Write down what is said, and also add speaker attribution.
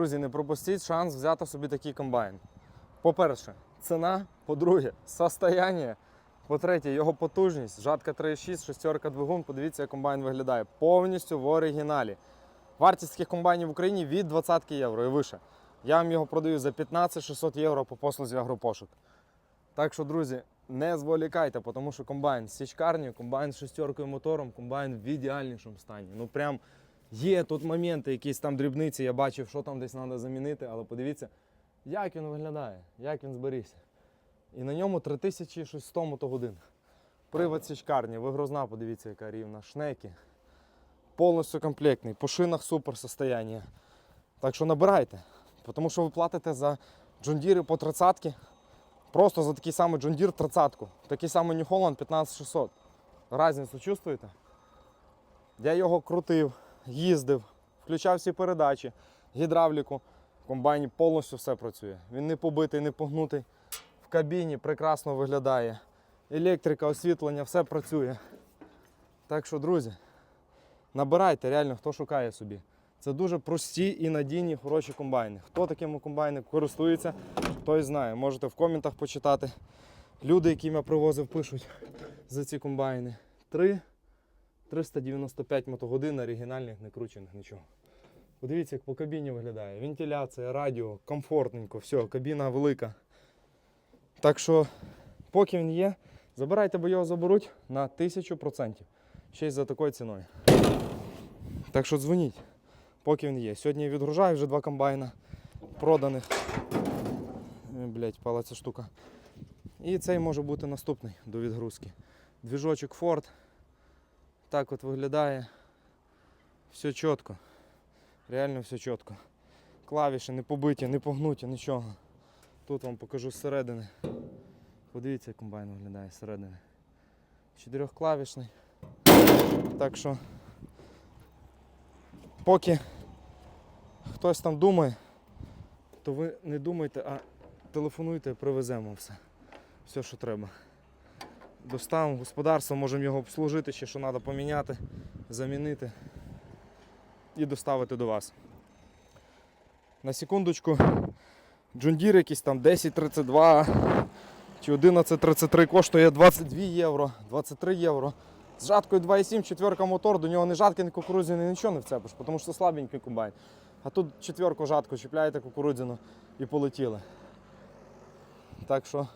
Speaker 1: Друзі, не пропустіть шанс взяти собі такий комбайн. По-перше, ціна, по-друге, состояння. По-третє, його потужність, жатка 3,6, шестерка двигун. Подивіться, як комбайн виглядає. Повністю в оригіналі. Вартість таких комбайнів в Україні від 20 євро і вище. Я вам його продаю за 15 600 євро по послузі агропошук. Так що, друзі, не зволікайте, тому що комбайн з січкарнею, комбайн з шестеркою мотором, комбайн в ідеальнішому стані. Ну прям є тут моменти, якісь там дрібниці, я бачив, що там десь треба замінити, але подивіться, як він виглядає, як він зберігся. І на ньому 3600 мотогодин. Привод січкарні, вигрузна, подивіться, яка рівна, шнеки. Повністю комплектний, по шинах супер состояние. Так що набирайте, тому що ви платите за джондіри по 30 Просто за такий самий Deere 30 Такий самий New Holland 15600. Разницю чувствуєте? Я його крутив, їздив, включав всі передачі, гідравліку. В комбайні повністю все працює. Він не побитий, не погнутий. В кабіні прекрасно виглядає. Електрика, освітлення, все працює. Так що, друзі, набирайте реально, хто шукає собі. Це дуже прості і надійні хороші комбайни. Хто такими комбайнами користується, той знає. Можете в коментах почитати. Люди, яким я привозив, пишуть за ці комбайни. 3 395 мотогодин оригінальних, не кручених, нічого. Подивіться, як по кабіні виглядає. Вентиляція, радіо, комфортненько, все, кабіна велика. Так що, поки він є, забирайте, бо його заберуть на 1000%. Ще й за такою ціною. Так що дзвоніть, поки він є. Сьогодні я відгружаю вже два комбайна проданих. Е, Блять, пала ця штука. І цей може бути наступний до відгрузки. Двіжочок Ford. Так от виглядає. Все чітко. Реально все чітко. Клавіші не побиті, не погнуті, нічого. Тут вам покажу зсередини. Подивіться, як комбайн виглядає зсередини. Чотирьохклавішний. Так що, поки хтось там думає, то ви не думайте, а телефонуйте, привеземо все. Все, що треба. Доставимо господарство, можемо його обслужити, ще що треба поміняти, замінити і доставити до вас. На секундочку, Джундір якийсь там 1032 чи 1133 коштує 22 євро, 23 євро. З жаткою 2,7, четверка мотор, до нього не жатки, ні кукурудзяний, нічого не вцепиш, тому що слабенький комбайн. А тут четверку жатку чіпляєте кукурудзяну і полетіли. Так що